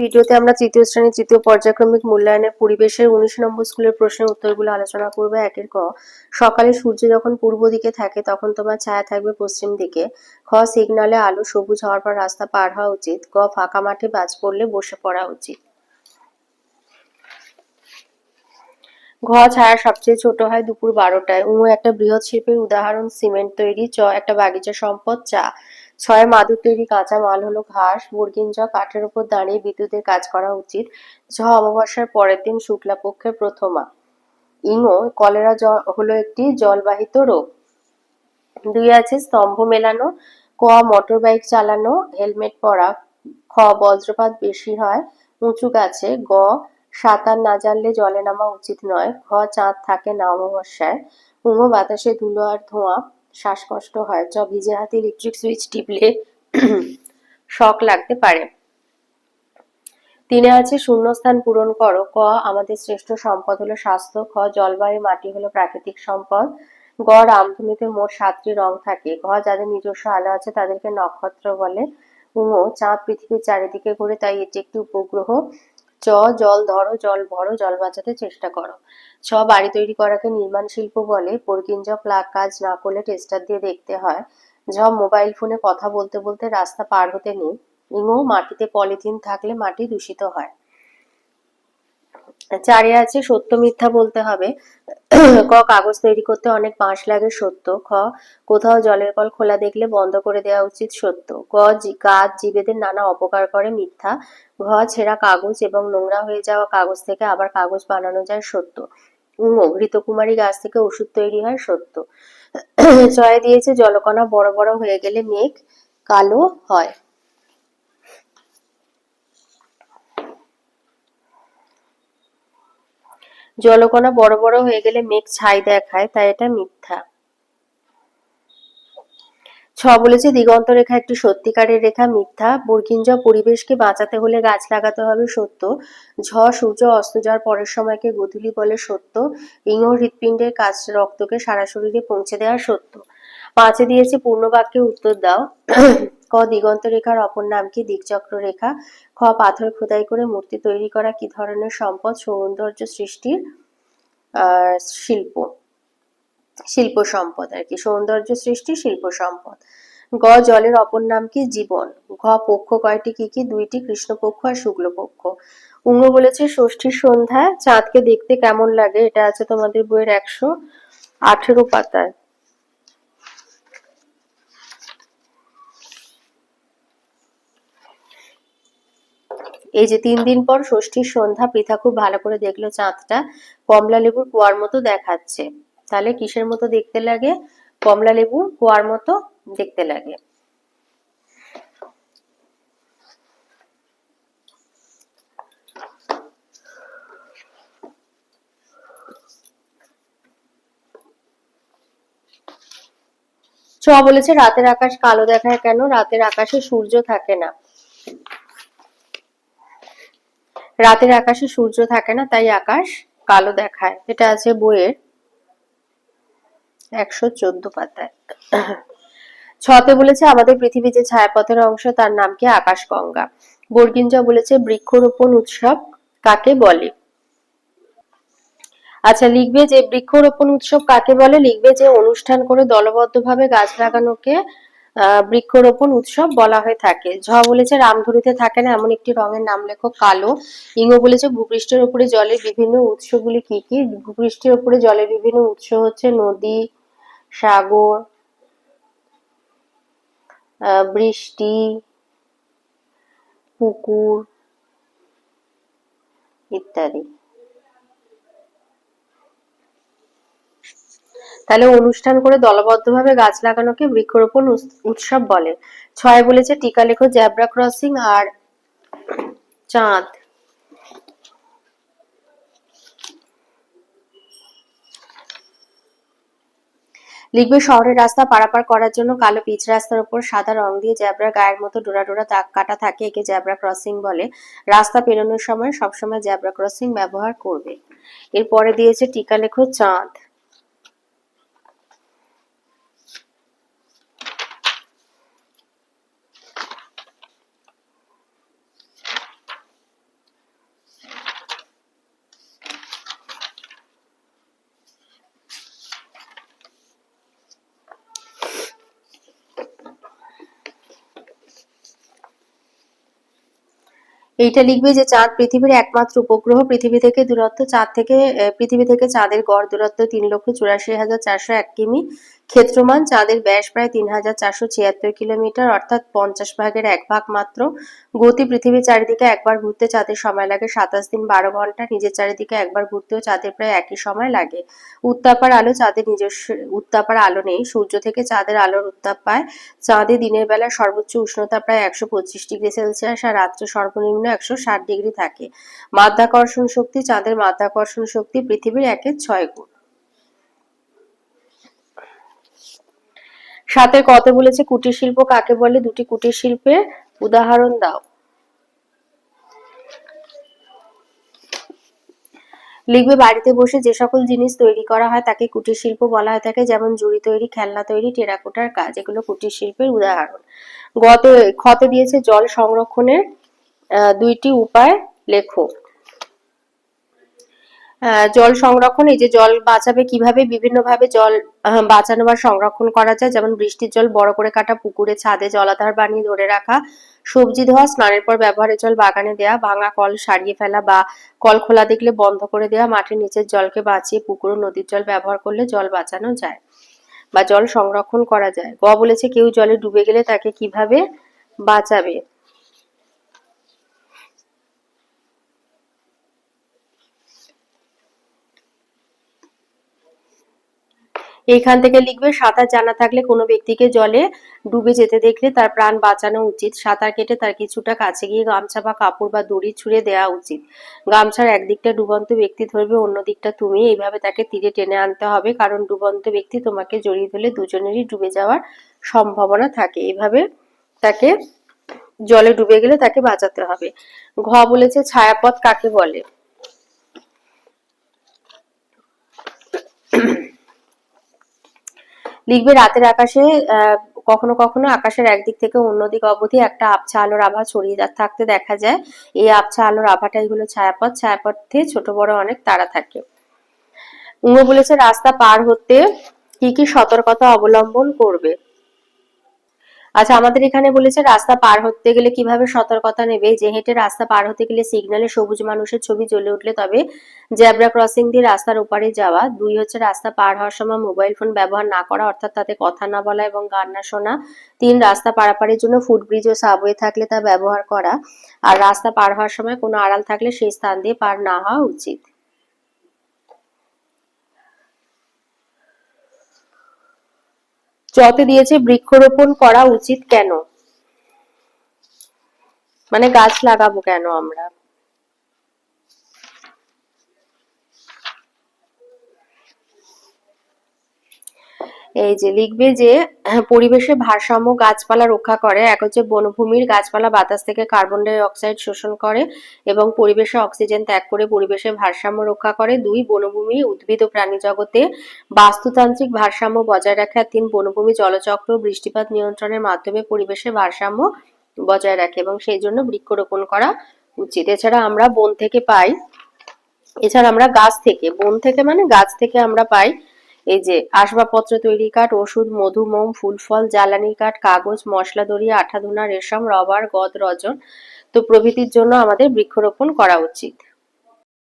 ভিডিওতে আমরা তৃতীয় শ্রেণির তৃতীয় পর্যায়ক্রমিক মূল্যায়নের পরিবেশের উনিশ নম্বর স্কুলের প্রশ্নের উত্তরগুলো আলোচনা করবে একের ক। সকালে সূর্য যখন পূর্ব দিকে থাকে, তখন তোমার ছায়া থাকবে পশ্চিম দিকে। খ, সিগনালে আলো সবুজ হওয়ার পর রাস্তা পার হওয়া উচিত। গ, ফাঁকা মাঠে বাজ পড়লে বসে পড়া উচিত। ঘ, ছায়া সবচেয়ে ছোট হয় দুপুর বারোটায়। উঁ একটা বৃহৎ শিল্পের উদাহরণ, সিমেন্ট তৈরি, চ, একটা বাগিচা সম্পদ, চা। ছয় মাদুর তৈরি কাঁচা মাল হলো ঘাস বর্গিন জ কাঠের উপর দাঁড়িয়ে বিদ্যুতের কাজ করা উচিত। ঝ অমাবস্যার পরের দিন শুক্লা পক্ষের প্রথমা। ইঙো, কলেরা হলো একটি জলবাহিত রোগ। দুই আছে স্তম্ভ মেলানো, ক মোটর বাইক চালানো, হেলমেট পরা। খ বজ্রপাত বেশি হয়, উঁচু গাছে গ, সাঁতার না জানলে জলে নামা উচিত নয়। ঘ চাঁদ থাকে না অমাবস্যায়। উমো বাতাসে ধুলো আর ধোঁয়া। শ্বাসকষ্ট হয় চ ভিজে হাতে ইলেকট্রিক সুইচ টিপলে শক লাগতে পারে। তিনে আছে, শূন্যস্থান পূরণ করো। ক, আমাদের শ্রেষ্ঠ সম্পদ হলো স্বাস্থ্য। খ, জলবায়ু, মাটি হলো প্রাকৃতিক সম্পদ। গ রামধনুতে মোট সাতটি রং থাকে। ঘ, যাদের নিজস্ব আলো আছে তাদেরকে নক্ষত্র বলে। উমো চাঁদ পৃথিবীর চারিদিকে ঘুরে, তাই এটি একটি উপগ্রহ। চ, জল ধরো, জল ভরো, জল বাঁচাতে চেষ্টা করো। ছ, বাড়ি তৈরি করাকে নির্মাণ শিল্প বলে। পরকিঞ্জ, প্লাগ কাজ না করলে টেস্টার দিয়ে দেখতে হয়। ঝ মোবাইল ফোনে কথা বলতে বলতে রাস্তা পার হতে নেই। ইঙো, মাটিতে পলিথিন থাকলে মাটি দূষিত হয়। চারে আছে, সত্য মিথ্যা বলতে হবে। ক, কাগজ তৈরি করতে অনেক বাঁশ লাগে, সত্য। খ, কোথাও জলের কল খোলা দেখলে বন্ধ করে দেওয়া উচিত সত্য। গ গাছ জীবেদের নানা অপকার করে মিথ্যা। ঘ, ছেঁড়া কাগজ এবং নোংরা হয়ে যাওয়া কাগজ থেকে আবার কাগজ বানানো যায় সত্য। উঙো ঘৃতকুমারী গাছ থেকে ওষুধ তৈরি হয় সত্য। ছয় দিয়েছে জলকণা, বড় বড় হয়ে গেলে মেঘ কালো হয়। জলকণা বড় বড় হয়ে গেলে মেঘ ছাই দেখায়, তাই এটা মিথ্যা। ছ বলেছে, দিগন্ত রেখা একটি সত্যিকারের রেখা, মিথ্যা। বর্গিঞ্জ পরিবেশকে বাঁচাতে হলে গাছ লাগাতে হবে সত্য। ঝ, সূর্য অস্ত যাওয়ার পরের সময়কে গধূলি বলে সত্য। ইঙ্গ হৃৎপিণ্ডের কাজ রক্তকে সারা শরীরে পৌঁছে দেওয়া সত্য। পাঁচে দিয়েছে পূর্ণ বাক্যে উত্তর দাও। ক, দিগন্ত রেখার অপর নাম কি? দিকচক্র রেখা। খ, পাথর খোদাই করে মূর্তি তৈরি করা কি ধরনের সম্পদ? সৌন্দর্য সৃষ্টির শিল্প শিল্প সম্পদ আর কি। সৌন্দর্য সৃষ্টি, শিল্প সম্পদ। গ, জলের অপর নাম কি? জীবন। ঘ, পক্ষ। কয়টি? কি কি? দুইটি। কৃষ্ণপক্ষ আর শুক্লপক্ষ। উঙ্গ বলেছে ষষ্ঠীর সন্ধ্যা, চাঁদকে দেখতে কেমন লাগে? এটা আছে তোমাদের বইয়ের একশো আঠেরো পাতায়। এই যে তিন দিন পর ষষ্ঠীর সন্ধ্যা, পৃথা খুব ভালো করে দেখল চাঁদটা, কমলা লেবুর কুয়ার মতো দেখাচ্ছে। তাহলে কিসের মতো দেখতে লাগে? কমলা লেবুর কুয়ার মতো দেখতে লাগে। চ বলেছে, রাতের আকাশ কালো দেখায় কেন? রাতের আকাশে সূর্য থাকে না। রাতের আকাশে সূর্য থাকে না, তাই আকাশ কালো দেখায়। এটা আছে বইয়ের একশো চোদ্দ পাতায়। ছতে বলেছে, আমাদের পৃথিবী যে ছায়াপথের অংশ, তার নাম কি? আকাশগঙ্গা। বর্গিঞ্জা বলেছে, বৃক্ষরোপণ উৎসব কাকে বলে? আচ্ছা লিখবে যে, বৃক্ষরোপণ উৎসব কাকে বলে? লিখবে যে, অনুষ্ঠান করে দলবদ্ধভাবে গাছ লাগানোকে বৃক্ষরোপণ উৎসব বলা হয়ে থাকে। ঝ বলেছে, রামধনুতে থাকে না এমন একটি রঙের নাম লেখো কালো। ইঙ্গ বলেছে, ভূপৃষ্ঠের উপরে জলের বিভিন্ন উৎসগুলি কি কি? ভূপৃষ্ঠের উপরে জলের বিভিন্ন উৎস হচ্ছে নদী, সাগর বৃষ্টি, পুকুর ইত্যাদি। তাহলে অনুষ্ঠান করে দলবদ্ধভাবে গাছ লাগানোকে বৃক্ষরোপণ উৎসব বলে। ছয় বলেছে টিকা লেখো জ্যাব্রা ক্রসিং আর চাঁদ। লিখবে, শহরের রাস্তা পারাপার করার জন্য কালো পিচ রাস্তার উপর সাদা রং দিয়ে জ্যাব্রা গায়ের মতো ডোরা ডোরা দাগ কাটা থাকে, একে জ্যাব্রা ক্রসিং বলে। রাস্তা পেরোনোর সময় সবসময় জ্যাব্রা ক্রসিং ব্যবহার করবে। এরপরে দিয়েছে টিকা লেখো চাঁদ। এইটা লিখবে যে চাঁদ পৃথিবীর একমাত্র উপগ্রহ। পৃথিবী থেকে দূরত্ব চাঁদ থেকে পৃথিবী থেকে চাঁদের গড় দূরত্ব তিন লক্ষ চুরাশি হাজার চারশো এক কিমি। ক্ষেত্রমান চাঁদের ব্যাস প্রায় তিন হাজার চারশো ছিয়াত্তর কিলোমিটার, অর্থাৎ পঞ্চাশ ভাগের এক ভাগ মাত্র। গতি পৃথিবীর চারিদিকে একবার ঘুরতে চাঁদের সময় লাগে সাতাশ দিন বারো ঘণ্টা, নিজের চারিদিকে একবার ঘুরতেও চাঁদের প্রায় একই সময় লাগে। উত্তাপার আলো চাঁদের নিজস্ব, উত্তাপার আলো নেই। সূর্য থেকে চাঁদের আলোর উত্তাপ পায়। চাঁদে দিনের বেলা সর্বোচ্চ উষ্ণতা প্রায় একশো পঁচিশ ডিগ্রি সেলসিয়াস আর রাত্রে সর্বনিম্ন একশো ষাট ডিগ্রি থাকে। মাধ্যাকর্ষণ শক্তি, চাঁদের মাধ্যাকর্ষণ শক্তি পৃথিবীর একের ছয় গুণ। সাথে কত বলেছে কুটির শিল্প, কাকে বলে? দুটি কুটির শিল্পের উদাহরণ দাও। লিখবে, বাড়িতে বসে যে সকল জিনিস তৈরি করা হয় তাকে কুটির শিল্প বলা হয়ে থাকে, যেমন জুড়ি তৈরি, খেলনা তৈরি, টেরাকোটার কাজ, এগুলো কুটির শিল্পের উদাহরণ। গত, ক্ষত দিয়েছে জল সংরক্ষণের দুইটি উপায় লেখো। জল সংরক্ষণ, এই যে জল বাঁচাবে কীভাবে? বিভিন্ন ভাবে জল বাঁচানো বা সংরক্ষণ করা যায়। যেমন বৃষ্টির জল বড় করে কাটা, পুকুরে ছাদে জলাধার বানিয়ে ধরে রাখা, সবজি ধোয়া, স্নানের পর ব্যবহারের জল বাগানে দেওয়া ভাঙা কল সারিয়ে ফেলা বা কল খোলা দেখলে বন্ধ করে দেওয়া মাটির নিচের জলকে বাঁচিয়ে পুকুর ও নদীর জল ব্যবহার করলে জল বাঁচানো যায় বা জল সংরক্ষণ করা যায়। গ বলেছে কেউ জলে ডুবে গেলে তাকে কীভাবে বাঁচাবে? এইখান থেকে লিখবে, সাঁতার জানা থাকলে কোনো ব্যক্তিকে জলে ডুবে যেতে দেখলে তার প্রাণ বাঁচানো উচিত। সাঁতার কেটে তার কিছুটা কাছে গিয়ে গামছা বা কাপড় বা দড়ি ছুঁড়ে দেওয়া উচিত। গামছার একদিকটা ডুবন্ত ব্যক্তি ধরবে অন্য দিকটা তুমি। এইভাবে তাকে তীরে টেনে আনতে হবে, কারণ ডুবন্ত ব্যক্তি তোমাকে জড়িয়ে ধরলে দুজনেরই ডুবে যাওয়ার সম্ভাবনা থাকে। এভাবে তাকে জলে ডুবে গেলে তাকে বাঁচাতে হবে। ঘ বলেছে, ছায়াপথ কাকে বলে? লিখবে রাতের আকাশে কখনো কখনো আকাশের একদিক থেকে অন্যদিক অবধি একটা আবছা আলোর আভা ছড়িয়ে থাকতে দেখা যায়। এই আবছা আলোর আভাটাই হলো ছায়াপথ। ছায়াপথে ছোট বড় অনেক তারা থাকে। উঙ্গ বলেছে, রাস্তা পার হতে কি কি সতর্কতা অবলম্বন করবে? আচ্ছা আমাদের এখানে বলেছে রাস্তা পার হতে গেলে কীভাবে সতর্কতা নেবে? যে হেঁটে রাস্তা পার হতে গেলে সিগন্যালে সবুজ মানুষের ছবি জ্বলে উঠলে তবে জেব্রা ক্রসিং দিয়ে রাস্তার ওপারে যাওয়া, দুই হচ্ছে রাস্তা পার হওয়ার সময় মোবাইল ফোন ব্যবহার না করা, অর্থাৎ তাতে কথা না বলা এবং গান না শোনা, তিন রাস্তা পারাপারের জন্য ফুটব্রিজ ও সাবওয়ে থাকলে তা ব্যবহার করা, আর রাস্তা পার হওয়ার সময় কোনো আড়াল থাকলে সেই স্থান দিয়ে পার না হওয়া উচিত। চতে দিয়েছে বৃক্ষরোপণ করা উচিত কেন? মানে গাছ লাগাবো কেন আমরা? এই যে লিখবে যে আহ, পরিবেশের ভারসাম্য গাছপালা রক্ষা করে। এক হচ্ছে বনভূমির গাছপালা বাতাস থেকে কার্বন ডাই অক্সাইড শোষণ করে এবং পরিবেশে অক্সিজেন ত্যাগ করে পরিবেশের ভারসাম্য রক্ষা করে। দুই বনভূমি উদ্ভিদ ও প্রাণী জগতে বাস্তুতান্ত্রিক ভারসাম্য বজায় রাখে। তিন বনভূমি জলচক্র বৃষ্টিপাত নিয়ন্ত্রণের মাধ্যমে পরিবেশের ভারসাম্য বজায় রাখে এবং সেই জন্য বৃক্ষরোপণ করা উচিত। এছাড়া আমরা বন থেকে পাই। এছাড়া আমরা গাছ থেকে বন থেকে মানে গাছ থেকে আমরা পাই এই যে, আসবাবপত্র তৈরি কাঠ, ওষুধ, মধু, মোম, ফুল, ফল, জ্বালানি কাঠ, কাগজ, মশলা, দড়ি, আঠা, ধুনা, রেশম, রবার, গদ, রজন তো প্রভৃতির জন্য আমাদের বৃক্ষরোপণ করা উচিত।